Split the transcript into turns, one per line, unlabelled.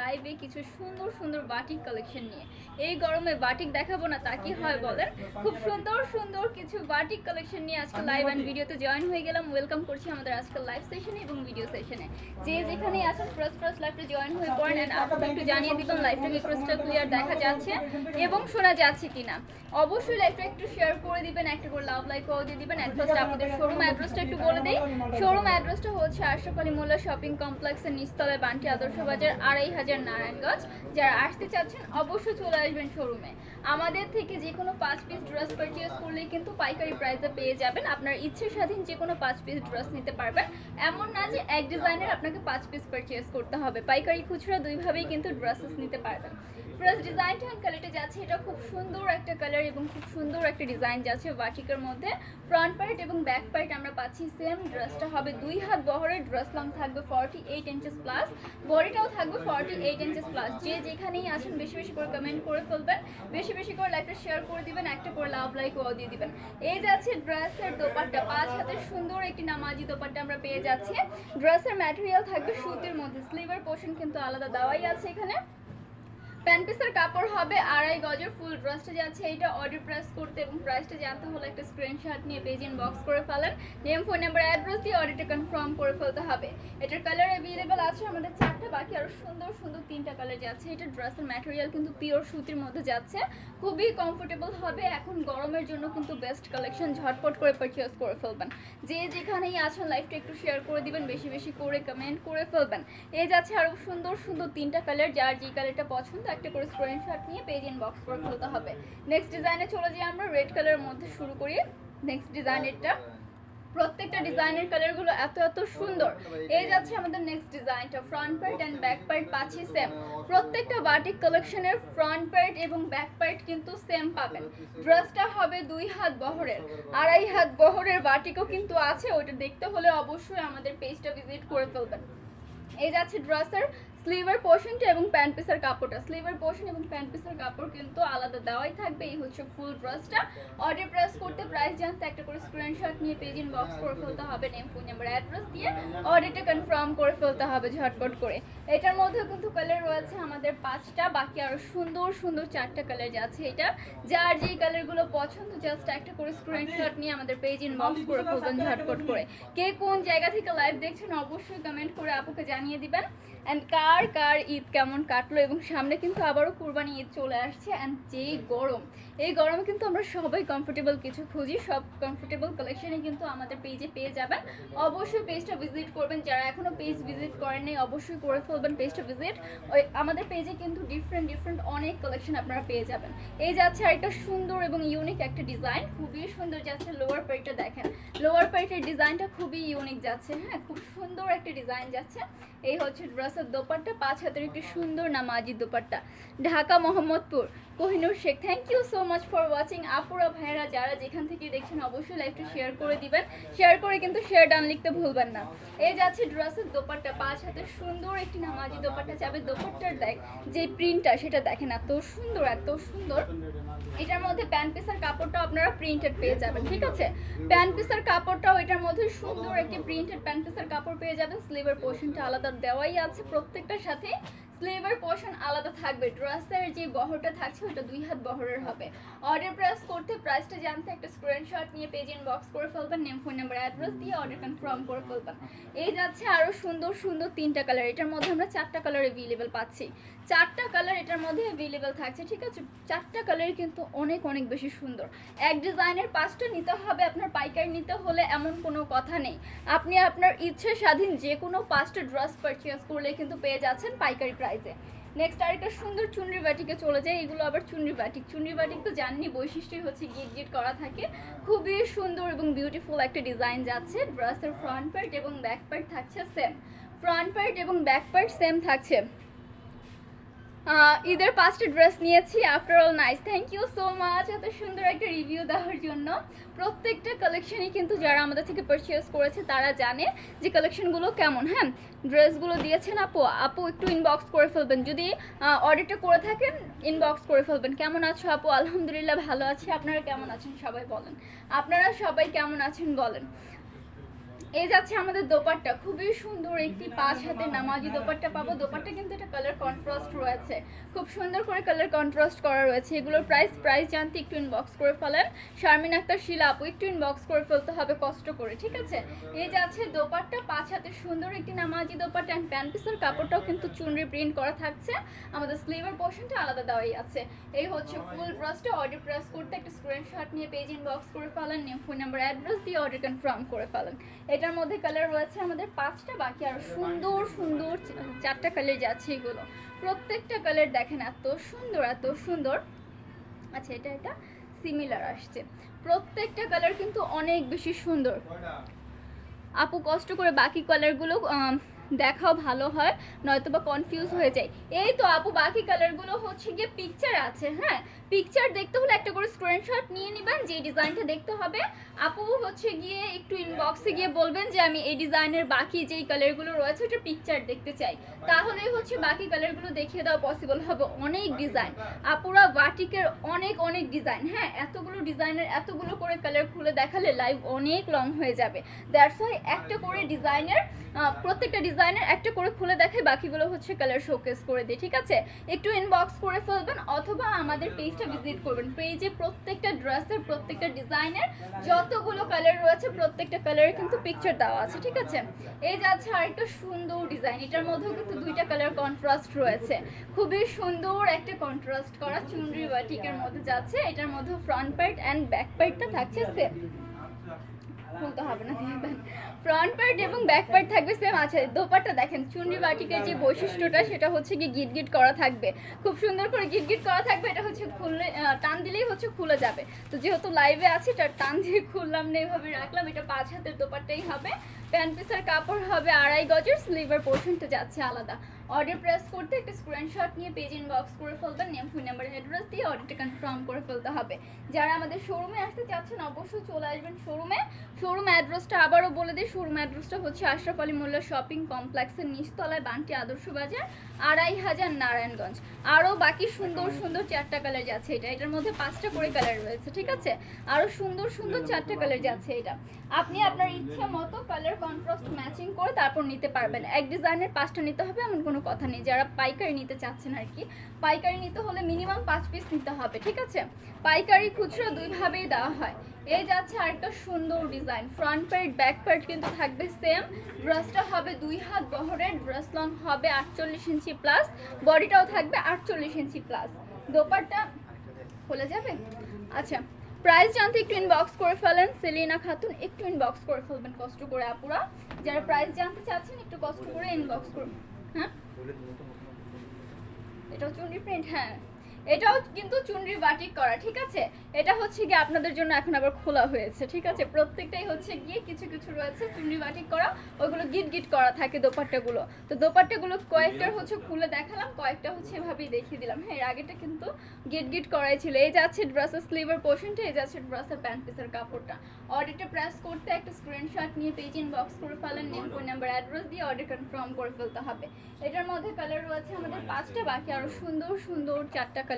লাইভে কিছু সুন্দর সুন্দর বাটিক কালেকশন নিয়ে। এই গরমে বাটিক দেখাবো না তা কি হয় বলেন? খুব সুন্দর সুন্দর কিছু বাটিক কালেকশন নিয়ে আজকে লাইভ অ্যান্ড ভিডিওতে জয়েন হয়ে গেলাম। ওয়েলকাম করছি আমাদের আজকে লাইভ সেশনে এবং ভিডিও সেশনে যে যেখানেই আছেন ফার্স্ট ফার্স্ট লাইভটা জয়েন হয়ে পড়েন। অ্যান্ড আপনাকে একটু জানিয়ে দিবেন লাইভটাকে ক্রিস্টাল ক্লিয়ার দেখা যাচ্ছে এবং শোনা যাচ্ছে কিনা। অবশ্যই লাইভটা একটু শেয়ার করে দিবেন একটা করে লাভ লাইক করে দিয়ে দিবেন। ফার্স্ট আপনাদের শোরুম অ্যাড্রেসটা একটু বলে দিই। শোরুম অ্যাড্রেসটা হচ্ছে আশরাফ আলী মোল্লা শপিং কমপ্লেক্সের নিচতলায় বান্টি আদর্শ বাজার আড়াই হাজার নারায়ণগঞ্জ যারা আসতে চাচ্ছেন, অবশ্যই চলে আসবেন শোরুমে। আমাদের থেকে যে কোনো পাঁচ পিস ড্রেস পারচেজ করলে কিন্তু পাইকারি প্রাইসে পেয়ে যাবেন। আপনার ইচ্ছে স্বাধীন যে কোনো পাঁচ পিস ড্রেস নিতে পারবেন। এমন না যে এক ডিজাইনের আপনাকে পাঁচ পিস পারচেজ করতে হবে। পাইকারি খুচরা দুইভাবেই কিন্তু ড্রেসেস নিতে পারবেন। ফার্স্ট ডিজাইনটা অ্যান্ড কালারটা যাচ্ছে, এটা খুব সুন্দর একটা কালার এবং খুব সুন্দর একটা ডিজাইন যাচ্ছে বাটিকের মধ্যে। ফ্রন্ট পার্ট এবং ব্যাক পার্ট আমরা পাচ্ছি সেম ড্রেসটা হবে। দুই হাত বহরের ড্রেস লং থাকবে ফর্টি এইট ইঞ্চেস প্লাস বডিটাও থাকবে ফর্টি এইট ইঞ্চেস প্লাস যে যেখানেই আছেন বেশি বেশি করে কমেন্ট করে ফেলবেন। বেশি বেশি করে লাইকটা শেয়ার করে দিবেন, একটা করে লাভ লাইক ও দিয়ে দিবেন। এই যাচ্ছে ড্রেসের দোপাট্টা। পাঁচ হাতের সুন্দর একটি নামাজি দোপাট্টা আমরা পেয়ে যাচ্ছি। ড্রেসের ম্যাটেরিয়াল থাকবে সুতির মধ্যে। স্লিভার পোর্শন কিন্তু আলাদা দেওয়াই আছে এখানে। প্যান্ট পিসের কাপড় হবে আড়াই গজের ফুল ড্রেসটা যাচ্ছে। এইটা অর্ডার প্রেস করতে এবং প্রাইসটা জানতে হলে একটা স্ক্রিনশট নিয়ে পেজ বক্স করে ফেলেন। নেম ফোন নাম্বার অ্যাড্রেস দিয়ে অর্ডারটা কনফার্ম করে ফেলতে হবে। এটার কালার অ্যাভেলেবেল আছে, আমাদের চারটা, বাকি আরও সুন্দর সুন্দর তিনটা কালার যাচ্ছে। এটা ড্রেসের ম্যাটেরিয়াল কিন্তু পিওর সুতির মধ্যে যাচ্ছে। খুবই কমফোর্টেবল হবে। এখন গরমের জন্য কিন্তু বেস্ট কালেকশন ঝটপট করে পারচেস করে ফেলবেন। যে যেখানেই আছেন লাইফটা একটু শেয়ার করে দিবেন, বেশি বেশি করে কমেন্ট করে ফেলবেন। এই যাচ্ছে আরও সুন্দর সুন্দর তিনটা কালার যার যে কালারটা পছন্দ একটা করে স্ক্রিনশট নিয়ে পেজ বক্স করে ফেলতে হবে। নেক্সট ডিজাইনে চলে যাই আমরা রেড কালারের মধ্যে শুরু করি। নেক্সট ডিজাইনেরটা প্রত্যেকটা ডিজাইনের কালারগুলো এত এত সুন্দর। এই যাচ্ছে আমাদের নেক্সট ডিজাইনটা front part and back part পাচ্ছি সেম প্রত্যেকটা বাটিক কালেকশনের ফ্রন্ট পার্ট এবং ব্যাক পার্ট কিন্তু সেম পাবেন। ড্রেসটা হবে দুই হাত বহরের। আড়াই হাত বহরের বাটিকও কিন্তু আছে। ওইটা দেখতে হলে অবশ্যই আমাদের পেজটা ভিজিট করে ফেলবেন। এই যাচ্ছে ড্রেসের স্লিভার পোর্শনটা এবং প্যান্ট পিসের কাপড়টা। স্লিভার পোর্শন এবং প্যান্ট পিসের কাপড় কিন্তু আলাদা দেওয়াই থাকবে। এই হচ্ছে ফুল ড্রেসটা। অর্ডার প্রেস করতে প্রাইস জানতে একটা করে স্ক্রিনশট নিয়ে পেজ ইন বক্স করে ফেলতে হবে নেম ফোন নাম্বার অ্যাড্রেস দিয়ে অর্ডারটা কনফার্ম করে ফেলতে হবে ঝটপট করে। এটার মধ্যে কিন্তু কালার রয়েছে আমাদের পাঁচটা, বাকি আরও সুন্দর সুন্দর চারটা কালার যাচ্ছে এটা। যার যেই কালারগুলো পছন্দ জাস্ট একটা করে স্ক্রিনশট নিয়ে আমাদের পেজ ইন বক্স করে ফেলবেন ঝটপট করে। কে কোন জায়গা থেকে লাইভ দেখছেন, অবশ্যই কমেন্ট করে আপুকে জানিয়ে দিবেন। অ্যান্ড কার কার কার ঈদ কেমন কাটলো এবং সামনে কিন্তু আবারও কুরবানি ঈদ চলে আসছে অ্যান্ড যেই গরম। এই গরমে কিন্তু আমরা সবাই কমফোর্টেবল কিছু খুঁজি সব কমফোর্টেবল কালেকশনই কিন্তু আমাদের পেজে পেয়ে যাবেন। অবশ্যই পেজটা ভিজিট করবেন যারা এখনও পেজ ভিজিট করেননি অবশ্যই করে ফেলবেন পেজটা ভিজিট ওই আমাদের পেজে কিন্তু ডিফারেন্ট ডিফারেন্ট অনেক কালেকশন আপনারা পেয়ে যাবেন। এই যাচ্ছে আরেকটা সুন্দর এবং ইউনিক একটা ডিজাইন খুবই সুন্দর যাচ্ছে লোয়ার পার্টটা দেখেন। লোয়ার পার্টের ডিজাইনটা খুবই ইউনিক যাচ্ছে হ্যাঁ খুব সুন্দর একটা ডিজাইন যাচ্ছে। এই হচ্ছে ড্রেসের দোপাট্টা, পাঁচ হাতের একটি সুন্দর নামাজি dupatta. Dhaka, Mohammadpur. Kohinoor Sheikh thank you so much for watching আপুরা, ভাইয়েরা, যারা যেখান থেকে দেখছেন, অবশ্যই লাইভটা শেয়ার করে দিবেন। শেয়ার করে কিন্তু শেয়ার ডান লিখতে ভুলবেন না। এই যাচ্ছে ড্রেসের দোপাট্টা, পাঁচ হাতের সুন্দর একটি নামাজি দোপাট্টা যাবে দোপাট্টার দেখ, যে প্রিন্টটা সেটা দেখেন, এত সুন্দর এত সুন্দর। এটার মধ্যে প্যান্ট পিসের কাপড়টাও আপনারা প্রিন্টেড পেয়ে যাবেন, ঠিক আছে? প্যান্ট পিসের কাপড়টাও এটার মধ্যে সুন্দর একটি প্রিন্টেড প্যান্ট পিসের কাপড় পেয়ে যাবেন। স্লিভের পোর্শনটা আলাদা দেওয়াই আছে প্রত্যেকটার সাথে স্লিভের পোর্শন আলাদা থাকবে। ড্রেসের যে বহরটা থাকছে, ওটা দুই হাত বহরের হবে। অর্ডার প্রেস করতে প্রাইসটা জানতে একটা স্ক্রিনশট নিয়ে পেজ ইন বক্স করে ফেলবেন নেম ফোন নাম্বার অ্যাড্রেস দিয়ে অর্ডার কনফার্ম করে ফেলবেন। এই যাচ্ছে আরও সুন্দর সুন্দর তিনটা কালার এটার মধ্যে আমরা চারটা কালার অ্যাভেলেবেল পাচ্ছি। চারটা কালার এটার মধ্যে অ্যাভেলেবেল থাকছে, ঠিক আছে? চারটা কালার কিন্তু অনেক অনেক বেশি সুন্দর। এক ডিজাইনের পাঁচটা নিতে হবে, আপনার পাইকারি নিতে হলে এমন কোনো কথা নেই। আপনি আপনার ইচ্ছে স্বাধীন যে কোনো পাঁচটা ড্রেস পারচেস করলে কিন্তু পেয়ে যাচ্ছেন পাইকারি প্রাইসে নেক্সট আরেকটা সুন্দর চুনরি বাটিকে চলে যায় এগুলো আবার চুনরি বাটিক চুনরি বাটিক তো জাননি, বৈশিষ্ট্যই হচ্ছে গিট গিট করা থাকে। খুবই সুন্দর এবং বিউটিফুল একটা ডিজাইন যাচ্ছে। ড্রেসের ফ্রন্ট পার্ট এবং ব্যাক পার্ট থাকছে সেম ফ্রন্ট পার্ট এবং ব্যাক পার্ট সেম থাকছে। ঈদের পাঁচটা ড্রেস নিয়েছি after all nice thank you so much এত সুন্দর একটা রিভিউ দেওয়ার জন্য। প্রত্যেকটা কালেকশনই কিন্তু যারা আমাদের থেকে পারচেস করেছে, তারা জানে যে কালেকশনগুলো কেমন। হ্যাঁ ড্রেসগুলো দিয়েছেন আপু আপু একটু ইনবক্স করে ফেলবেন। যদি অর্ডারটা করে থাকেন ইনবক্স করে ফেলবেন। কেমন আছো আপু? আলহামদুলিল্লাহ ভালো আছি। আপনারা কেমন আছেন সবাই বলেন। আপনারা সবাই কেমন আছেন বলেন। এই যাচ্ছে আমাদের দোপাট্টা। খুবই সুন্দর একটি পাঁচ হাতে নামাজি দোপাট্টা পাবো। দোপাট্টা কিন্তু এটা কালার কন্ট্রাস্ট রয়েছে। খুব সুন্দর করে কালার কন্ট্রাস্ট করা রয়েছে। এগুলোর প্রাইস প্রাইস জানতে একটু ইনবক্স করে ফেলেন। শারমিন আক্তার, শিলা আপু, একটু ইনবক্স করে ফেলতে হবে কষ্ট করে, ঠিক আছে? এই যাচ্ছে দোপাট্টা, পাঁচ হাতে সুন্দর একটি নামাজি দোপাট্টা অ্যান্ড প্যান্ট পিসের কাপড়টাও কিন্তু চুনরি প্রিন্ট করা থাকছে। আমাদের স্লিভের পোর্শনটা আলাদা দেওয়াই আছে। এই হচ্ছে ফুল ড্রেসটা অর্ডার প্রেস করতে একটা স্ক্রিনশট নিয়ে পেজ ইনবক্স করে ফেলেন। নিয়ে ফোন নাম্বার অ্যাড্রেস দিয়ে অর্ডার কনফার্ম করে ফেলেন। এটার মধ্যে কালার রয়েছে আমাদের পাঁচটা, বাকি আর সুন্দর সুন্দর, চারটা কালার যাচ্ছে এগুলো। প্রত্যেকটা কালার দেখেন এত সুন্দর এত সুন্দর। আচ্ছা এটা এটা সিমিলার আসছে। প্রত্যেকটা কালার কিন্তু অনেক বেশি সুন্দর। আপু কষ্ট করে বাকি কালারগুলো দেখাও ভালো হয় নয়তো বা কনফিউজ হয়ে যায়। এই তো আপু, বাকি কালারগুলো হচ্ছে গিয়ে পিকচার আছে হ্যাঁ? পিকচার দেখতে হলে একটা করে স্ক্রিনশট নিয়ে নেবেন যে ডিজাইনটা দেখতে হবে। আপু হচ্ছে গিয়ে একটু ইনবক্সে গিয়ে বলবেন যে, আমি এই ডিজাইনের বাকি যেই কালারগুলো রয়েছে ওটা পিকচার দেখতে চাই। তাহলেই হচ্ছে বাকি কালারগুলো দেখিয়ে দেওয়া পসিবল হবে অনেক ডিজাইন আপুরা বাটিকের অনেক অনেক ডিজাইন হ্যাঁ? এতগুলো ডিজাইনের এতগুলো করে কালার খুলে দেখালে লাইভ অনেক লং হয়ে যাবে। দ্যাটস ওয়াই একটা করে ডিজাইনের প্রত্যেকটা ডিজাইনের একটা করে খুলে দেখাই, বাকিগুলো হচ্ছে কালার শোকেস করে দিই, ঠিক আছে? একটু ইনবক্স করে ফেলবেন অথবা আমাদের পেজটা ভিজিট করবেন। পেজে প্রত্যেকটা ড্রেসের, প্রত্যেকটা ডিজাইনের যতগুলো কালার রয়েছে, প্রত্যেকটা কালারের কিন্তু পিকচার দেওয়া আছে, ঠিক আছে? এই যাচ্ছে আরেকটা সুন্দর ডিজাইন এটার মধ্যেও কিন্তু দুইটা কালার কন্ট্রাস্ট রয়েছে। খুবই সুন্দর একটা কন্ট্রাস্ট করা চুনরি বাটিকের মধ্যে যাচ্ছে, এটার মধ্যে ফ্রন্ট পার্ট অ্যান্ড ব্যাক পার্টটা থাকছে সেম খুলতে হবে না ফ্রন্ট পার্ট এবং ব্যাক পার্ট থাকবে সেম আছে। দোপাট্টা দেখেন, চুনরি বাটিকের যে বৈশিষ্ট্যটা, সেটা হচ্ছে কি গিট গিট করা থাকবে। খুব সুন্দর করে গিট গিট করা থাকবে, এটা হচ্ছে খুললে টান দিলেই হচ্ছে খুলে যাবে। তো যেহেতু লাইভে আছে এটা টান দিয়ে খুললাম না এইভাবে রাখলাম, এটা পাঁচ হাতের দোপাট্টাই হবে। প্যান্ট পিসের কাপড় হবে আড়াই গজের স্লিভার পোর্শনটা যাচ্ছে আলাদা। অর্ডার প্রেস করতে একটা স্ক্রিনশট নিয়ে পেজ ইনবক্স করে ফেলবেন নেম ফোন নাম্বার অ্যাড্রেস দিয়ে অর্ডারটা কনফার্ম করে ফেলতে হবে। যারা আমাদের শোরুমে আসতে চাচ্ছেন, অবশ্যই চলে আসবেন শোরুমে শোরুম অ্যাড্রেসটা আবারও বলে দিই শোরুম অ্যাড্রেসটা হচ্ছে আশরাফ আলী মোল্লা শপিং কমপ্লেক্সের নিচতলায় বান্টি আদর্শ বাজার, আড়াই হাজার নারায়ণগঞ্জ। আরও বাকি সুন্দর সুন্দর চারটা কালার যাচ্ছে এটা। এটার মধ্যে পাঁচটা করে কালার রয়েছে, ঠিক আছে? আরও সুন্দর সুন্দর চারটা কালার যাচ্ছে এটা। আপনি আপনার ইচ্ছে মতো কালার কন্ট্রাস্ট ম্যাচিং করে তারপর নিতে পারবেন। এক ডিজাইনের পাঁচটা নিতে হবে, এমন কোনো কথা নেই। যারা পাইকারি নিতে চাচ্ছেন আর কি, পাইকারি নিতে হলে মিনিমাম পাঁচ পিস নিতে হবে, ঠিক আছে? পাইকারি খুচরো দুইভাবেই দেওয়া হয়। এই যাচ্ছে আরেকটা সুন্দর design front part back part কিন্তু থাকবে সেম ড্রেসটা হবে দুই হাত বহরের ড্রেস লং হবে আটচল্লিশ ইঞ্চি প্লাস বডিটাও থাকবে আটচল্লিশ ইঞ্চি প্লাস দোপারটা খুলে যাবে? আচ্ছা প্রাইস জানতে একটু ইনবক্স করে ফেলেন। সেলিনা খাতুন, একটু ইনবক্স করে ফেলবেন কষ্ট করে, আপুরা। যারা প্রাইস জানতে চাচ্ছেন, একটু কষ্ট করে ইনবক্স করুন। হ্যাঁ? এটাও চুনরি প্রিন্ট হ্যাঁ। এটাও কিন্তু চুনরির বাটিক করা, ঠিক আছে? এটা হচ্ছে গিয়ে আপনাদের জন্য এখন আবার খোলা হয়েছে, ঠিক আছে? প্রত্যেকটাই হচ্ছে গিয়ে কিছু কিছু রয়েছে চুনরি বাটিক করা, ওইগুলো গিট গিট করা থাকে দোপাট্টাগুলো। তো দোপাট্টাগুলো কয়েকটার হচ্ছে খুলে দেখালাম, কয়েকটা হচ্ছে এভাবেই দেখিয়ে দিলাম। হ্যাঁ এর আগেটা কিন্তু গিট গিট করাই ছিল। এই যাচ্ছে ড্রেসের স্লিভের পোর্শনটা, এই যাচ্ছে ড্রেসের প্যান্ট পিসের কাপড়টা। অর্ডারটা প্রেস করতে একটা স্ক্রিনশট নিয়ে পেজ ইনবক্স করে ফেলেন নেম ফোন নাম্বার অ্যাড্রেস দিয়ে অর্ডার কনফার্ম করে ফেলতে হবে। এটার মধ্যে কালার রয়েছে আমাদের পাঁচটা, বাকি আরও সুন্দর সুন্দর চারটা